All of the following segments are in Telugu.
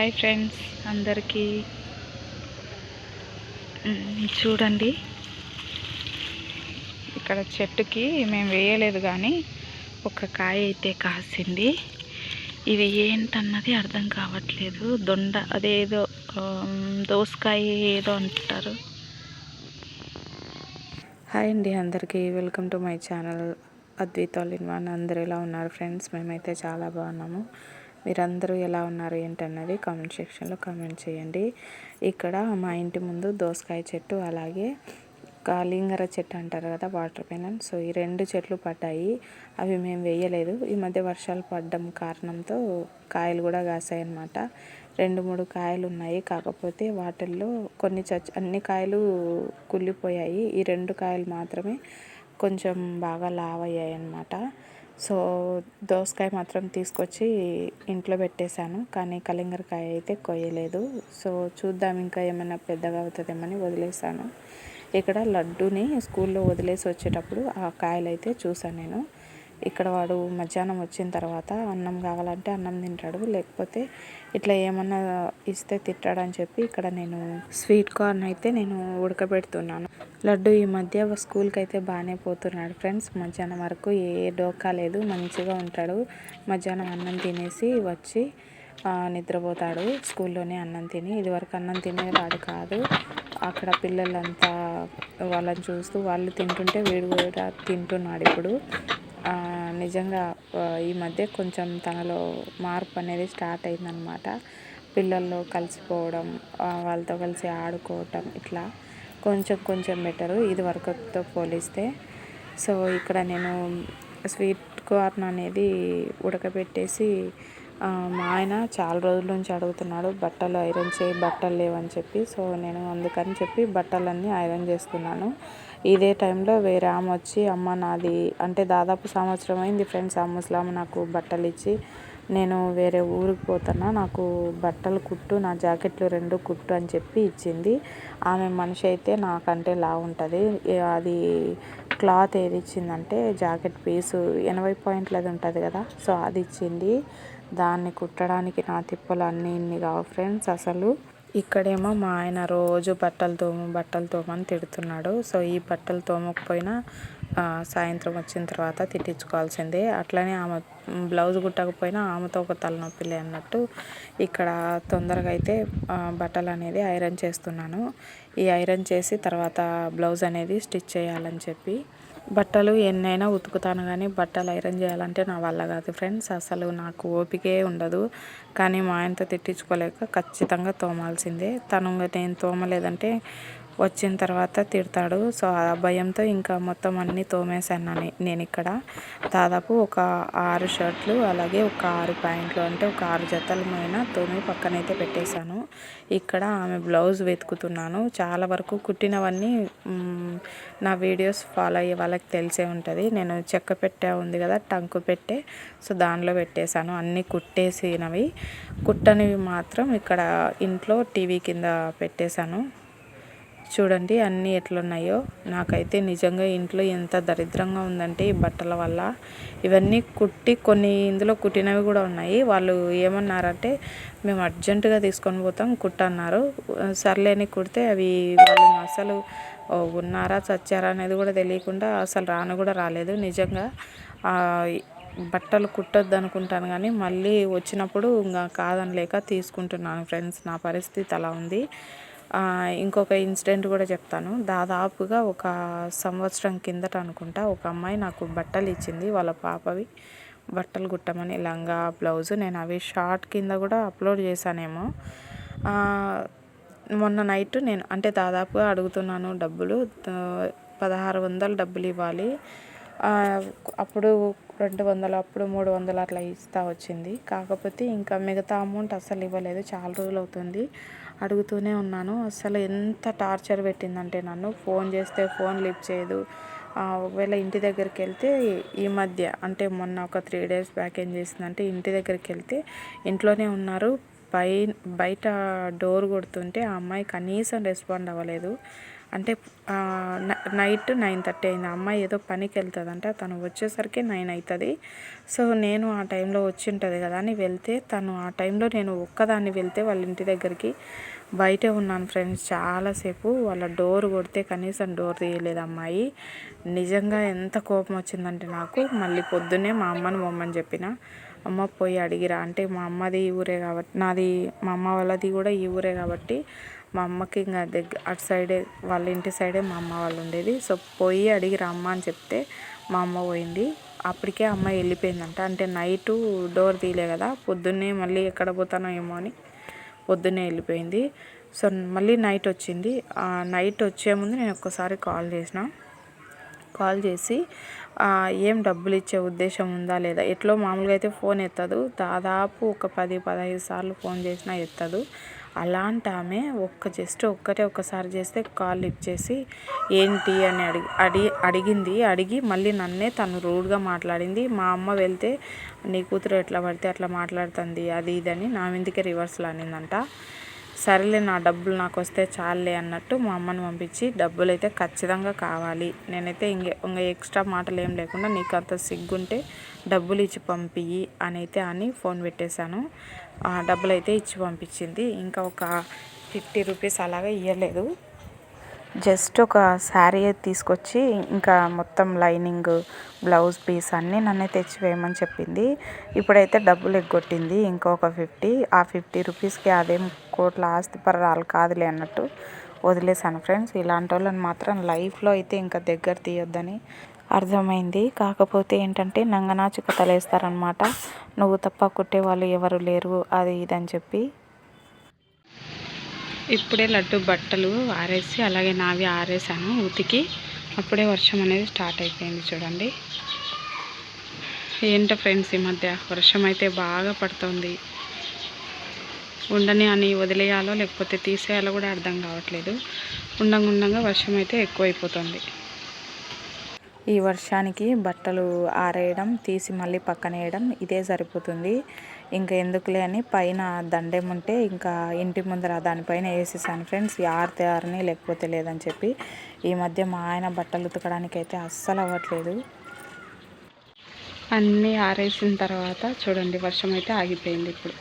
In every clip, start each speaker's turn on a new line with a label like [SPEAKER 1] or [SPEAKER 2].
[SPEAKER 1] హాయ్ ఫ్రెండ్స్ అందరికీ. చూడండి. ఇక్కడ చెట్టుకి మేము వేయలేదు కానీ ఒక కాయ అయితే కాసింది. ఇది ఏంటన్నది అర్థం కావట్లేదు. దొండ అదేదో దోసకాయ ఏదో అంటారు. హాయ్ అండి అందరికీ. Welcome to my channel Advaith all in one. ఎలా ఉన్నారు ఫ్రెండ్స్? మేమైతే చాలా బాగున్నాము. మీరందరూ ఎలా ఉన్నారు ఏంటన్నది కామెంట్ సెక్షన్లో కామెంట్ చేయండి. ఇక్కడ మా ఇంటి ముందు దోసకాయ చెట్టు అలాగే కాలింగర చెట్టు అంటారు కదా వాటర్ పెనన్ సో ఈ రెండు చెట్లు పడ్డాయి. అవి మేము వేయలేదు. ఈ మధ్య వర్షాలు పడడం కారణంతో కాయలు కూడా కాసాయి అన్నమాట రెండు మూడు కాయలు ఉన్నాయి. కాకపోతే వాటిల్లో కొన్ని చచ్చి అన్ని కాయలు కుళ్ళిపోయాయి. ఈ రెండు కాయలు మాత్రమే కొంచెం బాగా లావ్ అయ్యాయి అన్నమాట సో దోసకాయ మాత్రం తీసుకొచ్చి ఇంట్లో పెట్టేశాను కానీ కలింగరకాయ అయితే కొయ్యలేదు. సో చూద్దాం ఇంకా ఏమైనా పెద్దగా అవుతుందేమని వదిలేసాను ఇక్కడ లడ్డూని స్కూల్లో వదిలేసి వచ్చేటప్పుడు ఆ కాయలు అయితే చూసాను నేను. ఇక్కడ వాడు మధ్యాహ్నం వచ్చిన తర్వాత అన్నం కావాలంటే అన్నం తింటాడు లేకపోతే ఇట్లా ఏమన్నా ఇస్తే తింటాడని చెప్పి ఇక్కడ నేను స్వీట్ కార్న్ అయితే నేను ఉడకబెడుతున్నాను. లడ్డు ఈ మధ్య స్కూల్కి అయితే బాగానే పోతున్నాడు ఫ్రెండ్స్. మధ్యాహ్నం వరకు ఏ డోకా లేదు మంచిగా ఉంటాడు. మధ్యాహ్నం అన్నం తినేసి వచ్చి నిద్రపోతాడు. స్కూల్లోనే అన్నం తిని ఇదివరకు అన్నం తినేవాడు కాదు. అక్కడ పిల్లలంతా వాళ్ళని చూస్తూ వాళ్ళు తింటుంటే వీడు కూడా తింటున్నాడు ఇప్పుడు. నిజంగా ఈ మధ్య కొంచెం తనలో మార్పు అనేది స్టార్ట్ అయిందనమాట పిల్లల్లో కలిసిపోవడం వాళ్ళతో కలిసి ఆడుకోవటం ఇట్లా కొంచెం కొంచెం బెటరు. ఇది వరకుతో పోలిస్తే. సో ఇక్కడ నేను స్వీట్ కార్న్ అనేది ఉడకబెట్టేసి మా ఆయన చాలా రోజుల నుంచి అడుగుతున్నాడు బట్టలు ఐరన్ చేయి బట్టలు లేవని చెప్పి. సో నేను అందుకని చెప్పి బట్టలన్నీ ఐరన్ చేస్తున్నాను. ఇదే టైంలో వేరే ఆమె వచ్చి అమ్మ నాది అంటే దాదాపు సంవత్సరం అయింది ఫ్రెండ్స్ ఆ ముసలామె నాకు బట్టలు ఇచ్చి నేను వేరే ఊరికి పోతున్నా నాకు బట్టలు కుట్టు నా జాకెట్లు రెండు కుట్టు అని చెప్పి ఇచ్చింది. ఆమె మనిషి అయితే నాకంటే లా ఉంటుంది అది క్లాత్ ఏది ఇచ్చిందంటే జాకెట్ పీసు. ఎనభై పాయింట్లది ఉంటుంది కదా సో అది ఇచ్చింది. దాన్ని కుట్టడానికి నా తిప్పలు అన్నీ ఇన్ని కావు ఫ్రెండ్స్ అసలు. ఇక్కడేమో మా ఆయన రోజు బట్టలు తోము బట్టలు తోమని తిడుతున్నాడు. సో ఈ బట్టలు తోమకపోయినా సాయంత్రం వచ్చిన తర్వాత తిట్టించుకోవాల్సిందే. అట్లనే ఆమె బ్లౌజ్ కుట్టకపోయినా ఆమెతో ఒక తలనొప్పిలే అన్నట్టు ఇక్కడ తొందరగా అయితే బట్టలు అనేది ఐరన్ చేస్తున్నాను. ఈ ఐరన్ చేసి తర్వాత బ్లౌజ్ అనేది స్టిచ్ చేయాలని చెప్పి బట్టలు ఎన్నైనా ఉతుకుతాను కానీ బట్టలు ఐరన్ చేయాలంటే నా వల్ల కాదు ఫ్రెండ్స్. అసలు నాకు ఓపికే ఉండదు. కానీ మా ఆయనతో తిట్టించుకోలేక ఖచ్చితంగా తోమాల్సిందే. తను నేను తోమలేదంటే వచ్చిన తర్వాత తిడతాడు. సో ఆ భయంతో ఇంకా మొత్తం అన్నీ తోమేశాను నేను- నేను ఇక్కడ. దాదాపు ఒక ఆరు షర్ట్లు అలాగే ఒక ఆరు ప్యాంట్లు అంటే ఒక ఆరు జతల పైన తోమి పక్కనైతే పెట్టేశాను. ఇక్కడ ఆమె బ్లౌజ్ వెతుకుతున్నాను. చాలా వరకు కుట్టినవన్నీ నా వీడియోస్ ఫాలో అయ్యే వాళ్ళకి తెలిసే ఉంటుంది. నేను చెక్క పెట్టే ఉంది కదా టంకు పెట్టే. సో దానిలో పెట్టేశాను. అన్నీ కుట్టేసినవి. కుట్టనివి మాత్రం ఇక్కడ ఇంట్లో టీవీ కింద పెట్టేశాను. చూడండి అన్నీ ఎట్లున్నాయో. నాకైతే నిజంగా ఇంట్లో ఎంత దరిద్రంగా ఉందంటే ఈ బట్టల వల్ల. ఇవన్నీ కుట్టి కొన్ని ఇందులో కుట్టినవి కూడా ఉన్నాయి. వాళ్ళు ఏమన్నారంటే మేము అర్జెంటుగా తీసుకొని పోతాం కుట్టన్నారు. సర్లేని కుడితే అవి వాళ్ళు అసలు ఉన్నారా చచ్చారా అనేది కూడా తెలియకుండా అసలు రాను కూడా రాలేదు. నిజంగా బట్టలు కుట్టొద్దు అనుకుంటాను కానీ మళ్ళీ వచ్చినప్పుడు ఇంకా కాదని లేక తీసుకుంటున్నాను ఫ్రెండ్స్. నా పరిస్థితి అలా ఉంది. ఇంకొక ఇన్సిడెంట్ కూడా చెప్తాను. దాదాపుగా ఒక సంవత్సరం కిందట అనుకుంటా ఒక అమ్మాయి నాకు బట్టలు ఇచ్చింది. వాళ్ళ పాపవి బట్టలు కుట్టమని లంగా బ్లౌజ్ నేను అవి షార్ట్ కింద కూడా అప్లోడ్ చేశానేమో. మొన్న నైట్ నేను అంటే దాదాపుగా అడుగుతున్నాను డబ్బులు. పదహారు వందలు డబ్బులు ఇవ్వాలి. అప్పుడు రెండు వందలు అప్పుడు మూడు వందలు అట్లా ఇస్తా వచ్చింది. కాకపోతే ఇంకా మిగతా అమౌంట్ అస్సలు ఇవ్వలేదు. చాలా రోజులు అవుతుంది. అడుగుతూనే ఉన్నాను. అసలు ఎంత టార్చర్ పెట్టిందంటే నన్ను. ఫోన్ చేస్తే ఫోన్ లిఫ్ట్ చేయదు. ఒకవేళ ఇంటి దగ్గరికి వెళ్తే ఈ మధ్య అంటే మొన్న ఒక త్రీ డేస్ బ్యాక్ ఏం చేసిందంటే ఇంటి దగ్గరికి వెళ్తే ఇంట్లోనే ఉన్నారు. బై బయట డోర్ కొడుతుంటే ఆ అమ్మాయి కనీసం రెస్పాండ్ అవ్వలేదు. అంటే నైట్ నైన్ థర్టీ అయింది. అమ్మాయి ఏదో పనికి వెళ్తుందంట. తను వచ్చేసరికి నైన్ అవుతుంది సో నేను ఆ టైంలో వచ్చి ఉంటుంది కదా అని వెళ్తే తను ఆ టైంలో నేను ఒక్కదాన్ని వెళ్తే వాళ్ళ ఇంటి దగ్గరికి బయటే ఉన్నాను ఫ్రెండ్స్. చాలాసేపు వాళ్ళ డోర్ కొడితే కనీసం డోర్ తీయలేదు అమ్మాయి. నిజంగా ఎంత కోపం వచ్చిందంటే నాకు మళ్ళీ పొద్దున్నే మా అమ్మని బొమ్మని చెప్పిన. అమ్మ పోయి అడిగిరా. అంటే మా అమ్మది ఈ ఊరే కాబట్టి నాది మా అమ్మ వాళ్ళది కూడా ఈ ఊరే కాబట్టి మా అమ్మకి ఇంకా దగ్గర అటు సైడే వాళ్ళ ఇంటి సైడే మా అమ్మ వాళ్ళు ఉండేది. సో పోయి అడిగి రమ్మ అని చెప్తే మా అమ్మ పోయింది. అప్పటికే అమ్మాయి వెళ్ళిపోయిందంట. అంటే నైటు డోర్ తీయలే కదా పొద్దున్నే మళ్ళీ ఎక్కడ పోతానో ఏమో అని పొద్దున్నే వెళ్ళిపోయింది. సో మళ్ళీ నైట్ వచ్చింది. ఆ నైట్ వచ్చే ముందు నేను ఒక్కసారి కాల్ చేసిన. కాల్ చేసి ఏం డబ్బులు ఇచ్చే ఉద్దేశం ఉందా లేదా? ఎట్లో మామూలుగా అయితే ఫోన్ ఎత్తదు. దాదాపు ఒక పది పదహైదు సార్లు ఫోన్ చేసినా ఎత్తదు. అలాంటి ఆమె ఒక్క జస్ట్ ఒక్కటే ఒక్కసారి చేస్తే కాల్ లిఫ్ట్ చేసి ఏంటి అని అడిగి అడిగి అడిగింది. అడిగి మళ్ళీ నన్నే తను రూడ్గా మాట్లాడింది. మా అమ్మ వెళ్తే నీ కూతురు ఎట్లా పడితే అట్లా మాట్లాడుతుంది అది ఇది అని నా మీదకే రివర్స్లో అనిందంట. సరేలే నా డబ్బులు నాకు వస్తే చాలే అన్నట్టు మా అమ్మని పంపించి డబ్బులు అయితే ఖచ్చితంగా కావాలి. నేనైతే ఇంకే ఇంకా ఎక్స్ట్రా మాటలు ఏం లేకుండా నీకు అంత సిగ్గుంటే డబ్బులు ఇచ్చి పంపియ్యి అని అయితే అని ఫోన్ పెట్టేశాను. ఆ డబ్బులు అయితే ఇచ్చి పంపించింది. ఇంకా ఒక ఫిఫ్టీ రూపీస్ అలాగా ఇవ్వలేదు జస్ట్ ఒక శారీ తీసుకొచ్చి ఇంకా మొత్తం లైనింగ్ బ్లౌజ్ పీస్ అన్నీ నన్నే తెచ్చి వేయమని చెప్పింది. ఇప్పుడైతే డబ్బులు ఎగ్గొట్టింది ఇంకొక ఫిఫ్టీ. ఆ ఫిఫ్టీ రూపీస్కి అదేం కోట్ల ఆస్తి పర్రాలు కాదులే అన్నట్టు వదిలేసాను ఫ్రెండ్స్. ఇలాంటి వాళ్ళని మాత్రం లైఫ్లో అయితే ఇంకా దగ్గర తీయొద్దని అర్థమైంది. కాకపోతే ఏంటంటే నంగనాచుక తలేస్తారనమాట నువ్వు తప్ప కుట్టేవాళ్ళు ఎవరు లేరు అది ఇది అని చెప్పి ఇప్పుడే లడ్డు బట్టలు ఆరేసి అలాగే నావి ఆరేసాను ఉతికి. అప్పుడే వర్షం అనేది స్టార్ట్ అయిపోయింది చూడండి. ఏంటో ఫ్రెండ్స్ ఈ మధ్య వర్షం అయితే బాగా పడుతుంది. ఉండని అని వదిలేయాలో లేకపోతే తీసేయాలో కూడా అర్థం కావట్లేదు. ఉండంగా ఉండంగా వర్షం అయితే ఎక్కువైపోతుంది. ఈ వర్షానికి బట్టలు ఆరేయడం తీసి మళ్ళీ పక్కన వేయడం ఇదే సరిపోతుంది. ఇంకా ఎందుకులే అని పైన దండెం ఉంటే ఇంకా ఇంటి ముందర దానిపైన వేసేసాను ఫ్రెండ్స్. ఆరితే ఆరని లేకపోతే లేదని చెప్పి ఈ మధ్య మా ఆయన బట్టలు ఉతకడానికి అయితే అస్సలు అవ్వట్లేదు. అన్నీ ఆరేసిన తర్వాత చూడండి వర్షం అయితే ఆగిపోయింది ఇప్పుడు.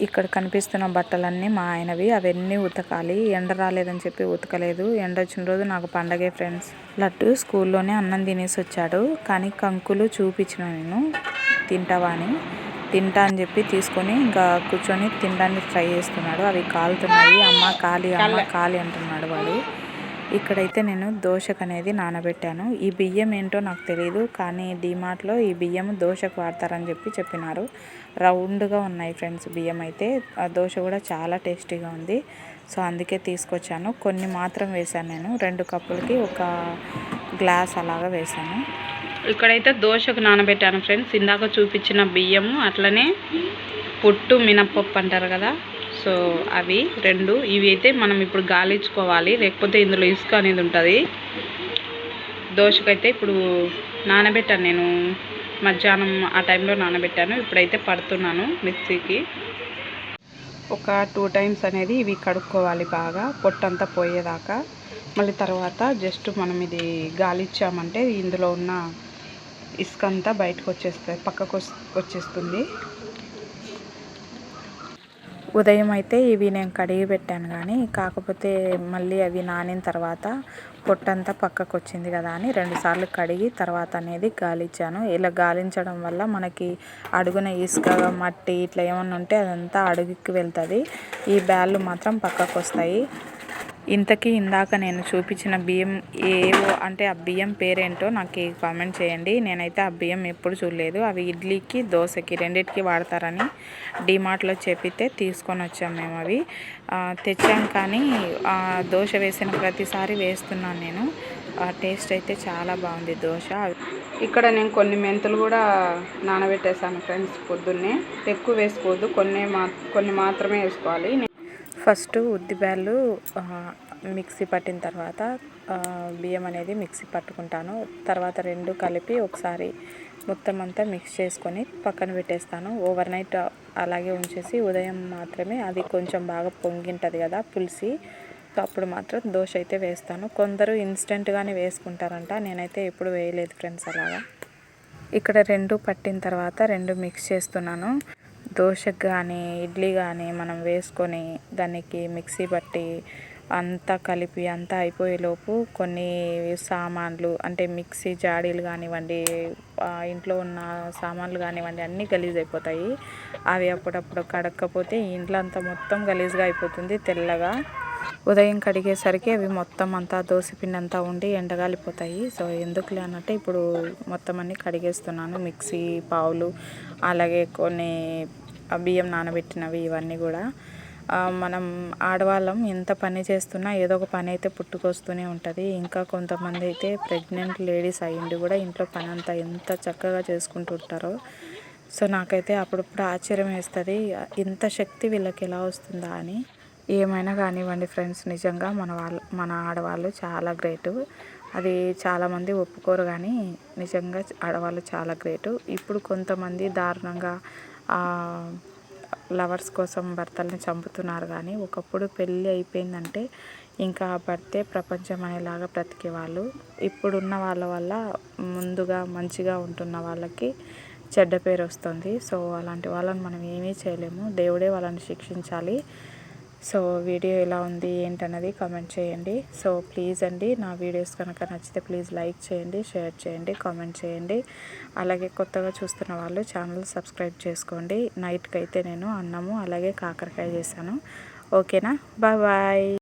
[SPEAKER 1] ఇక్కడ కనిపిస్తున్న బట్టలన్నీ మా ఆయనవి. అవన్నీ ఉతకాలి. ఎండ రాలేదని చెప్పి ఉతకలేదు. ఎండ వచ్చిన రోజు నాకు పండగే ఫ్రెండ్స్. లడ్డు స్కూల్లోనే అన్నం తినేసి వచ్చాడు. కానీ కంకులు చూపించిన నేను. తింటావా అని. తింటా అని చెప్పి తీసుకొని ఇంకా కూర్చొని తినడానికి ట్రై చేస్తున్నాడు. అవి కాలుతున్నాయి. అమ్మ కాలి అమ్మ కాలి అంటున్నాడు వాడు. ఇక్కడైతే నేను దోశకు అనేది నానబెట్టాను. ఈ బియ్యం ఏంటో నాకు తెలియదు కానీ డీమార్ట్లో ఈ బియ్యం దోశకు వాడతారని చెప్పి చెప్పినారు. రౌండ్గా ఉన్నాయి ఫ్రెండ్స్ బియ్యం అయితే. ఆ దోశ కూడా చాలా టేస్టీగా ఉంది. సో అందుకే తీసుకొచ్చాను. కొన్ని మాత్రం వేశాను నేను. రెండు కప్పులకి ఒక గ్లాస్ అలాగా వేశాను. ఇక్కడైతే దోశకు నానబెట్టాను ఫ్రెండ్స్. ఇందాక చూపించిన బియ్యము అట్లనే పొట్టు మినప్పప్పు అంటారు కదా సో అవి రెండు. ఇవి అయితే మనం ఇప్పుడు గాలించుకోవాలి. లేకపోతే ఇందులో ఇసుక అనేది ఉంటుంది. దోశకైతే ఇప్పుడు నానబెట్టాను నేను. మధ్యాహ్నం ఆ టైంలో నానబెట్టాను. ఇప్పుడైతే పడుతున్నాను మిక్సీకి. ఒక టూ టైమ్స్ అనేది ఇవి కడుక్కోవాలి బాగా. పొట్టంతా పోయేదాకా. మళ్ళీ తర్వాత జస్ట్ మనం ఇది గాలిచ్చామంటే ఇందులో ఉన్న ఇసుక అంతా బయటకు వచ్చేస్తుంది పక్కకు వచ్చేస్తుంది. ఉదయం అయితే ఇవి నేను కడిగి పెట్టాను కానీ కాకపోతే మళ్ళీ అవి నానిన తర్వాత పొట్టంతా పక్కకు వచ్చింది కదా అని రెండుసార్లు కడిగి తర్వాత అనేది గాలిచ్చాను. ఇలా గాలించడం వల్ల మనకి అడుగున ఇసుక మట్టి ఇట్లా ఏమన్నా ఉంటే అదంతా అడుగుకి వెళ్తుంది. ఈ బ్యాళ్ళు మాత్రం పక్కకు వస్తాయి ఇంతకీ ఇందాక నేను చూపించిన బియ్యం ఏవో అంటే ఆ బియ్యం పేరేంటో నాకు కామెంట్ చేయండి. నేనైతే ఆ బియ్యం ఎప్పుడు చూడలేదు. అవి ఇడ్లీకి దోశకి రెండిటికి వాడతారని డిమార్ట్లో చెప్పితే తీసుకొని వచ్చాం మేము అవి. తెచ్చాం కానీ దోశ వేసిన ప్రతిసారి వేస్తున్నాను నేను. ఆ టేస్ట్ అయితే చాలా బాగుంది దోశ. ఇక్కడ నేను కొన్ని మెంతులు కూడా నానబెట్టేసాను ఫ్రెండ్స్ పొద్దున్నే. ఎక్కువ వేసుకోవద్దు. కొన్ని మా కొన్ని మాత్రమే వేసుకోవాలి. ఫస్ట్ ఉద్దిబ్యాళ్ళు మిక్సీ పట్టిన తర్వాత బియ్యం అనేది మిక్సీ పట్టుకుంటాను. తర్వాత రెండు కలిపి ఒకసారి మొత్తం అంతా మిక్స్ చేసుకొని పక్కన పెట్టేస్తాను. ఓవర్ నైట్ అలాగే ఉంచేసి ఉదయం మాత్రమే అది కొంచెం బాగా పొంగింటుంది కదా పులిసి సో అప్పుడు మాత్రం దోశ అయితే వేస్తాను. కొందరు ఇన్స్టెంట్గానే వేసుకుంటారంట. నేనైతే ఎప్పుడు వేయలేదు ఫ్రెండ్స్ అలాగా. ఇక్కడ రెండు పట్టిన తర్వాత రెండు మిక్స్ చేస్తున్నాను. దోశకు కానీ ఇడ్లీ కానీ మనం వేసుకొని దానికి మిక్సీ పట్టి అంతా కలిపి అంతా అయిపోయేలోపు కొన్ని సామాన్లు అంటే మిక్సీ జాడీలు కానివ్వండి ఇంట్లో ఉన్న సామాన్లు కానివ్వండి అన్నీ గలీజ్ అయిపోతాయి. అవి అప్పుడప్పుడు కడక్కపోతే ఇంట్లో అంతా మొత్తం గలీజ్గా అయిపోతుంది తెల్లగా. ఉదయం కడిగేసరికి అవి మొత్తం అంతా దోశపిండి అంతా ఉండి ఎండగాలిపోతాయి. సో ఎందుకులే అన్నట్టు ఇప్పుడు మొత్తం అన్నీ కడిగేస్తున్నాను. మిక్సీ పావులు అలాగే కొన్ని బియ్యం నానబెట్టినవి ఇవన్నీ కూడా. మనం ఆడవాళ్ళం ఎంత పని చేస్తున్నా ఏదో ఒక పని అయితే పుట్టుకొస్తూనే ఉంటుంది. ఇంకా కొంతమంది అయితే ప్రెగ్నెంట్ లేడీస్ అయ్యిండి కూడా ఇంట్లో పని అంతా ఎంత చక్కగా చేసుకుంటుంటారో. సో నాకైతే అప్పుడప్పుడు ఆశ్చర్యం వేస్తుంది ఇంత శక్తి వీళ్ళకి ఎలా వస్తుందా అని. ఏమైనా కానివ్వండి ఫ్రెండ్స్ నిజంగా మన వాళ్ళు మన ఆడవాళ్ళు చాలా గ్రేటు. అది చాలామంది ఒప్పుకోరు కానీ నిజంగా ఆడవాళ్ళు చాలా గ్రేటు. ఇప్పుడు కొంతమంది దారుణంగా లవర్స్ కోసం భర్తల్ని చంపుతున్నారు కానీ ఒకప్పుడు పెళ్ళి అయిపోయిందంటే ఇంకా ఆ భర్తే ప్రపంచం అనేలాగా బ్రతికేవాళ్ళు ఇప్పుడున్న వాళ్ళ వల్ల ముందుగా మంచిగా ఉంటున్న వాళ్ళకి చెడ్డ పేరు వస్తుంది. సో అలాంటి వాళ్ళని మనం ఏమీ చేయలేము. దేవుడే వాళ్ళని శిక్షించాలి. సో వీడియో ఎలా ఉంది ఏంటన్నది కామెంట్ చేయండి. సో ప్లీజ్ అండి నా వీడియోస్ కనుక నచ్చితే ప్లీజ్ లైక్ చేయండి షేర్ చేయండి కామెంట్ చేయండి. అలాగే కొత్తగా చూస్తున్న వాళ్ళు ఛానల్ సబ్స్క్రైబ్ చేసుకోండి. నైట్కి అయితే నేను అన్నము అలాగే కాకరకాయ చేశాను. ఓకేనా బాయ్ బాయ్